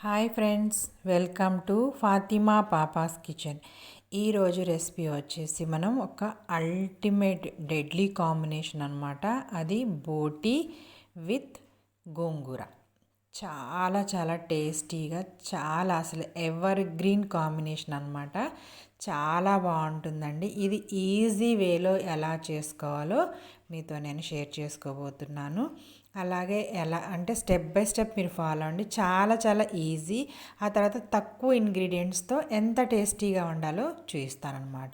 Hi friends welcome to Fatima papa's kitchen ఈరోజు recipe వచ్చేసి మనం ఒక అల్టిమేట్ డెడ్లీ కాంబినేషన్ అనమాట అది బోటి విత్ గోంగూర. చాలా చాలా టేస్టీగా చాలా అసలు ఎవర్ గ్రీన్ కాంబినేషన్ అనమాట చాలా బాగుంటుందండి. ఇది ఈజీ వేలో ఎలా చేసుకోవాలో మీతో నేను షేర్ చేసుకోబోతున్నాను. అలాగే ఎలా అంటే స్టెప్ బై స్టెప్ మీరు ఫాలో అండి చాలా చాలా ఈజీ. ఆ తర్వాత తక్కువ ఇంగ్రీడియంట్స్తో ఎంత టేస్టీగా ఉండాలో చూపిస్తానమాట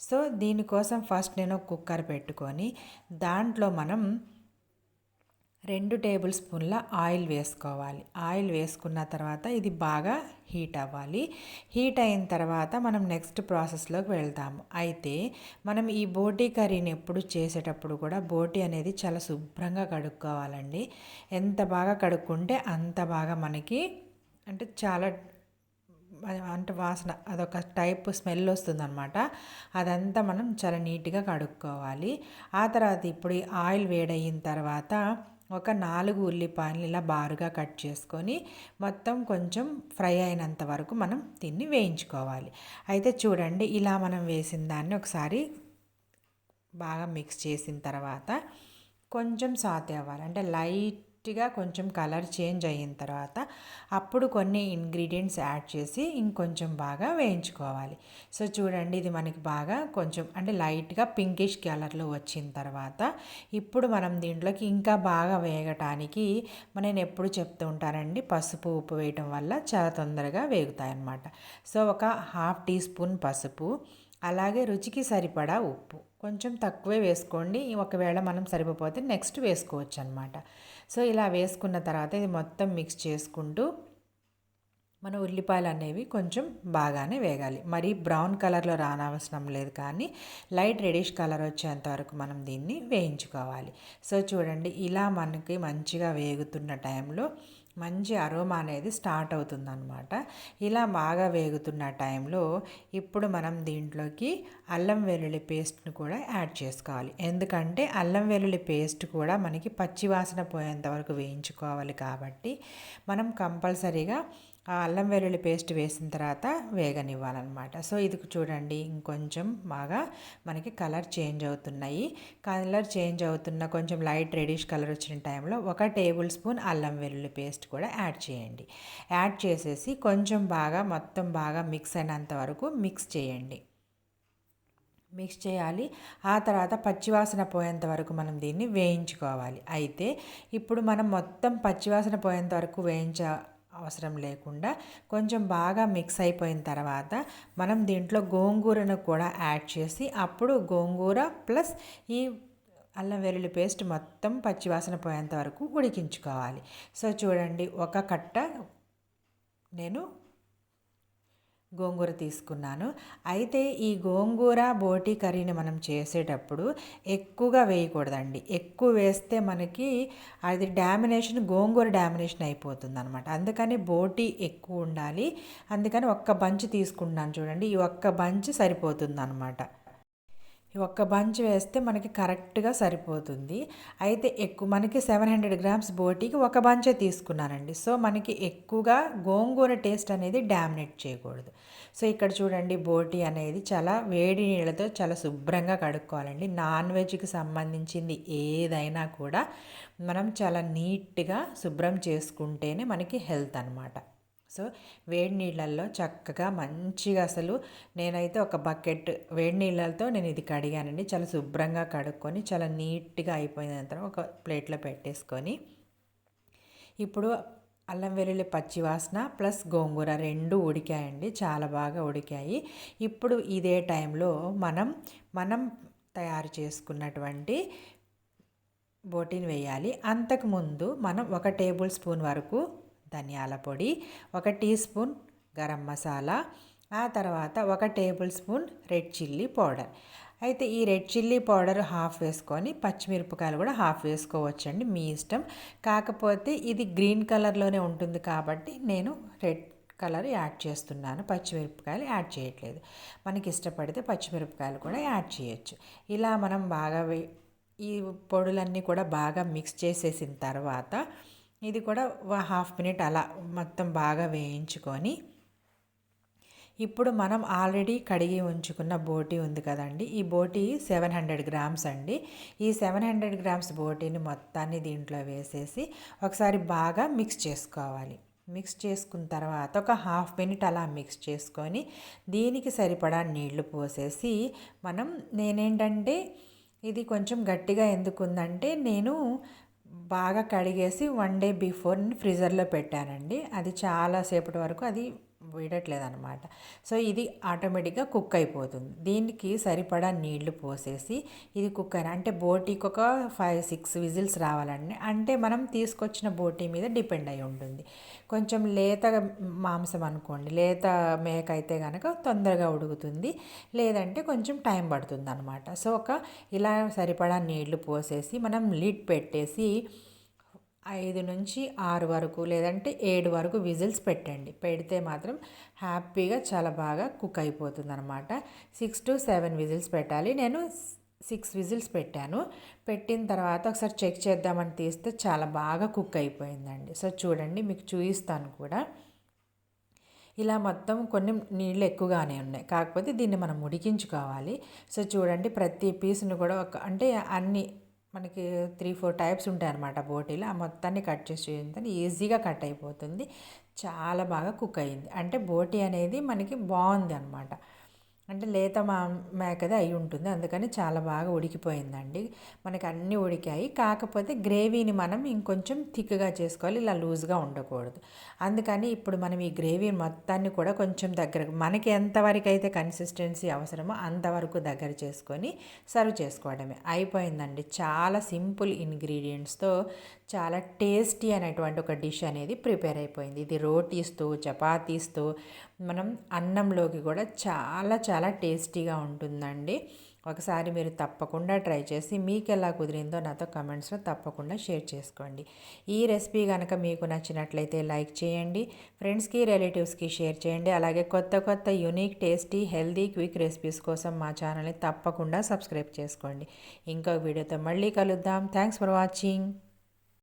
సో దీనికోసం ఫస్ట్ నేను కుక్కర్ పెట్టుకొని దాంట్లో మనం రెండు టేబుల్ స్పూన్ల ఆయిల్ వేసుకోవాలి. ఆయిల్ వేసుకున్న తర్వాత ఇది బాగా హీట్ అవ్వాలి. హీట్ అయిన తర్వాత మనం నెక్స్ట్ ప్రాసెస్లోకి వెళ్తాము. అయితే మనం ఈ బోటీ కర్రీని ఎప్పుడు చేసేటప్పుడు కూడా బోటీ అనేది చాలా శుభ్రంగా కడుక్కోవాలండి. ఎంత బాగా కడుక్కుంటే అంత బాగా మనకి అంటే చాలా అంటే వాసన అదొక టైప్ స్మెల్ వస్తుందన్నమాట. అదంతా మనం చాలా నీట్గా కడుక్కోవాలి. ఆ తర్వాత ఇప్పుడు ఆయిల్ వేడయిన తర్వాత ఒక నాలుగు ఉల్లిపాయలు ఇలా బారుగా కట్ చేసుకొని మొత్తం కొంచెం ఫ్రై అయినంత వరకు మనం దీన్ని వేయించుకోవాలి. అయితే చూడండి ఇలా మనం వేసిన దాన్ని ఒకసారి బాగా మిక్స్ చేసిన తర్వాత కొంచెం సాత్ అవ్వాలి అంటే లైట్ లైట్గా కొంచెం కలర్ చేంజ్ అయిన తర్వాత అప్పుడు కొన్ని ఇంగ్రీడియంట్స్ యాడ్ చేసి ఇంకొంచెం బాగా వేయించుకోవాలి. సో చూడండి ఇది మనకి బాగా కొంచెం అంటే లైట్గా పింకిష్ కలర్లో వచ్చిన తర్వాత ఇప్పుడు మనం దీంట్లోకి ఇంకా బాగా వేగటానికి నేను ఎప్పుడు చెప్తూ ఉంటానండి పసుపు ఉప్పు వేయటం వల్ల చాలా తొందరగా వేగుతాయి అన్నమాట సో ఒక హాఫ్ టీ స్పూన్ పసుపు అలాగే రుచికి సరిపడా ఉప్పు. కొంచెం తక్కువే వేసుకోండి. ఒకవేళ మనం సరిపోతే నెక్స్ట్ వేసుకోవచ్చు అనమాట సో ఇలా వేసుకున్న తర్వాత ఇది మొత్తం మిక్స్ చేసుకుంటూ మన ఉల్లిపాయలు అనేవి కొంచెం బాగానే వేగాలి. మరి బ్రౌన్ కలర్లో రానవసరం లేదు కానీ లైట్ రెడిష్ కలర్ వచ్చేంత వరకు మనం దీన్ని వేయించుకోవాలి. సో చూడండి ఇలా మనకి మంచిగా వేగుతున్న టైంలో మంచి అరోమా అనేది స్టార్ట్ అవుతుందన్నమాట. ఇలా బాగా వేగుతున్న టైంలో ఇప్పుడు మనం దీంట్లోకి అల్లం వెల్లుల్లి పేస్ట్ను కూడా యాడ్ చేసుకోవాలి. ఎందుకంటే అల్లం వెల్లుల్లి పేస్ట్ కూడా మనకి పచ్చివాసన పోయేంత వరకు వేయించుకోవాలి కాబట్టి మనం కంపల్సరీగా ఆ అల్లం వెల్లుల్లి పేస్ట్ వేసిన తర్వాత వేగనివ్వాలన్నమాట. సో ఇది చూడండి ఇంకొంచెం బాగా మనకి కలర్ చేంజ్ అవుతున్నాయి. కలర్ చేంజ్ అవుతున్న కొంచెం లైట్ రెడిష్ కలర్ వచ్చిన టైంలో ఒక టేబుల్ స్పూన్ అల్లం వెల్లుల్లి పేస్ట్ కూడా యాడ్ చేయండి. యాడ్ చేసేసి కొంచెం బాగా మొత్తం బాగా మిక్స్ అయినంత వరకు మిక్స్ చేయండి. మిక్స్ చేయాలి. ఆ తర్వాత పచ్చివాసన పోయేంత వరకు మనం దీన్ని వేయించుకోవాలి. అయితే ఇప్పుడు మనం మొత్తం పచ్చివాసన పోయేంత వరకు వేయించ అవసరం లేకుండా కొంచెం బాగా మిక్స్ అయిపోయిన తర్వాత మనం దీంట్లో గోంగూరను కూడా యాడ్ చేసి అప్పుడు గోంగూర ప్లస్ ఈ అల్లం వెల్లుల్లి పేస్ట్ మొత్తం పచ్చివాసన పోయేంత వరకు ఉడికించుకోవాలి. సో చూడండి ఒక కట్ట నేను గోంగూర తీసుకున్నాను. అయితే ఈ గోంగూర బోటి కర్రీని మనం చేసేటప్పుడు ఎక్కువగా వేయకూడదండి. ఎక్కువ వేస్తే మనకి అది డామినేషన్ గోంగూర డామినేషన్ అయిపోతుంది అనమాట అందుకని బోటి ఎక్కువ ఉండాలి. అందుకని ఒక్క బంచ్ తీసుకుంటున్నాను చూడండి. ఈ ఒక్క బంచ్ సరిపోతుంది అనమాట ఒక్క బంచ్ వేస్తే మనకి కరెక్ట్గా సరిపోతుంది. అయితే ఎక్కువ మనకి సెవెన్ హండ్రెడ్ గ్రామ్స్ బోటీకి ఒక బంచే తీసుకున్నానండి. సో మనకి ఎక్కువగా గోంగూర టేస్ట్ అనేది డామినేట్ చేయకూడదు. సో ఇక్కడ చూడండి బోటీ అనేది చాలా వేడి నీళ్ళతో చాలా శుభ్రంగా కడుక్కోవాలండి. నాన్ వెజ్కి సంబంధించింది ఏదైనా కూడా మనం చాలా నీట్గా శుభ్రం చేసుకుంటేనే మనకి హెల్త్ అనమాట సో వేడి నీళ్ళల్లో చక్కగా మంచిగా అసలు నేనైతే ఒక బకెట్ వేడి నీళ్ళతో నేను ఇది కడిగానండి. చాలా శుభ్రంగా కడుక్కొని చాలా నీట్గా అయిపోయిన తర్వాత ఒక ప్లేట్లో పెట్టేసుకొని ఇప్పుడు అల్లం వెల్లుల్లి పచ్చివాసన ప్లస్ గోంగూర రెండు ఉడికాయండి. చాలా బాగా ఉడికాయి. ఇప్పుడు ఇదే టైంలో మనం మనం తయారు చేసుకున్నటువంటి బోటీని వేయాలి. అంతకుముందు మనం ఒక టేబుల్ స్పూన్ వరకు ధనియాల పొడి ఒక టీ స్పూన్ గరం మసాలా ఆ తర్వాత ఒక tablespoon red chilli powder. అయితే ఈ రెడ్ చిల్లీ పౌడర్ హాఫ్ వేసుకొని పచ్చిమిరపకాయలు కూడా హాఫ్ వేసుకోవచ్చండి మీ ఇష్టం. కాకపోతే ఇది గ్రీన్ కలర్లోనే ఉంటుంది కాబట్టి నేను రెడ్ కలర్ యాడ్ చేస్తున్నాను. పచ్చిమిరపకాయలు యాడ్ చేయట్లేదు. మనకి ఇష్టపడితే పచ్చిమిరపకాయలు కూడా యాడ్ చేయొచ్చు. ఇలా మనం బాగా ఈ పొడులన్నీ కూడా బాగా మిక్స్ చేసేసిన తర్వాత ఇది కూడా హాఫ్ మినిట్ అలా మొత్తం బాగా వేయించుకొని ఇప్పుడు మనం ఆల్రెడీ కడిగి ఉంచుకున్న బోటీ ఉంది కదండి. ఈ బోటీ సెవెన్ హండ్రెడ్ గ్రామ్స్ అండి. ఈ సెవెన్ హండ్రెడ్ గ్రామ్స్ బోటీని మొత్తాన్ని దీంట్లో వేసేసి ఒకసారి బాగా మిక్స్ చేసుకోవాలి. మిక్స్ చేసుకున్న తర్వాత ఒక హాఫ్ మినిట్ అలా మిక్స్ చేసుకొని దీనికి సరిపడా నీళ్ళు పోసేసి మనం నేనేంటంటే ఇది కొంచెం గట్టిగా ఎందుకుందంటే నేను బాగా కడిగేసి వన్ డే బిఫోర్ ఫ్రీజర్లో పెట్టానండి. అది చాలాసేపటి వరకు అది వేయట్లేదు అనమాట సో ఇది ఆటోమేటిక్గా కుక్ అయిపోతుంది. దీనికి సరిపడా నీళ్ళు పోసేసి ఇది కుక్ అయిన అంటే బోటీకి ఒక ఫైవ్ సిక్స్ విజిల్స్ రావాలండి. అంటే మనం తీసుకొచ్చిన బోటీ మీద డిపెండ్ అయి ఉంటుంది. కొంచెం లేత మాంసం అనుకోండి లేత మేక అయితే కనుక తొందరగా ఉడుకుతుంది. లేదంటే కొంచెం టైం పడుతుంది అనమాట సో ఒక ఇలా సరిపడా నీళ్ళు పోసేసి మనం లిడ్ పెట్టేసి ఐదు నుంచి ఆరు వరకు లేదంటే ఏడు వరకు విజిల్స్ పెట్టండి. పెడితే మాత్రం హ్యాపీగా చాలా బాగా కుక్ అయిపోతుంది అనమాట సిక్స్ టు సెవెన్ విజిల్స్ పెట్టాలి. నేను సిక్స్ విజిల్స్ పెట్టాను. పెట్టిన తర్వాత ఒకసారి చెక్ చేద్దామని తీస్తే చాలా బాగా కుక్ అయిపోయిందండి. సో చూడండి మీకు చూపిస్తాను కూడా. ఇలా మొత్తం కొన్ని నీళ్ళు ఎక్కువగానే ఉన్నాయి. కాకపోతే దీన్ని మనం ఉడికించుకోవాలి. సో చూడండి ప్రతి పీస్ని కూడా ఒక అంటే అన్ని మనకి త్రీ ఫోర్ టైప్స్ ఉంటాయి అన్నమాట బోటీలు. ఆ మొత్తాన్ని కట్ చేసి చేయండి ఈజీగా కట్ అయిపోతుంది. చాలా బాగా కుక్ అయ్యింది. అంటే బోటీ అనేది మనకి బాగుంది అనమాట అంటే లేత మా మేకది అయి ఉంటుంది. అందుకని చాలా బాగా ఉడికిపోయిందండి. మనకి అన్నీ ఉడికాయి. కాకపోతే గ్రేవీని మనం ఇంకొంచెం థిక్గా చేసుకోవాలి. ఇలా లూజ్గా ఉండకూడదు. అందుకని ఇప్పుడు మనం ఈ గ్రేవీ మొత్తాన్ని కూడా కొంచెం దగ్గర మనకి ఎంతవరకు అయితే కన్సిస్టెన్సీ అవసరమో అంతవరకు దగ్గర చేసుకొని సర్వ్ చేసుకోవడమే. అయిపోయిందండి. చాలా సింపుల్ ఇంగ్రీడియంట్స్తో చాలా టేస్టీ అనేటువంటి ఒక డిష్ అనేది ప్రిపేర్ అయిపోయింది. ఇది రోటీస్తో చపాతీస్తో మనం అన్నంలోకి కూడా చాలా చాలా టేస్టీగా ఉంటుందండి. ఒకసారి మీరు తప్పకుండా ట్రై చేసి మీకు ఎలా కుదిరిందో నాతో కమెంట్స్లో తప్పకుండా షేర్ చేసుకోండి. ఈ రెసిపీ కనుక మీకు నచ్చినట్లయితే లైక్ చేయండి ఫ్రెండ్స్కి రిలేటివ్స్కి షేర్ చేయండి అలాగే కొత్త కొత్త unique tasty healthy quick recipes కోసం మా ఛానల్ని తప్పకుండా సబ్స్క్రైబ్ చేసుకోండి. ఇంకో వీడియోతో మళ్ళీ కలుద్దాం. Thanks for watching.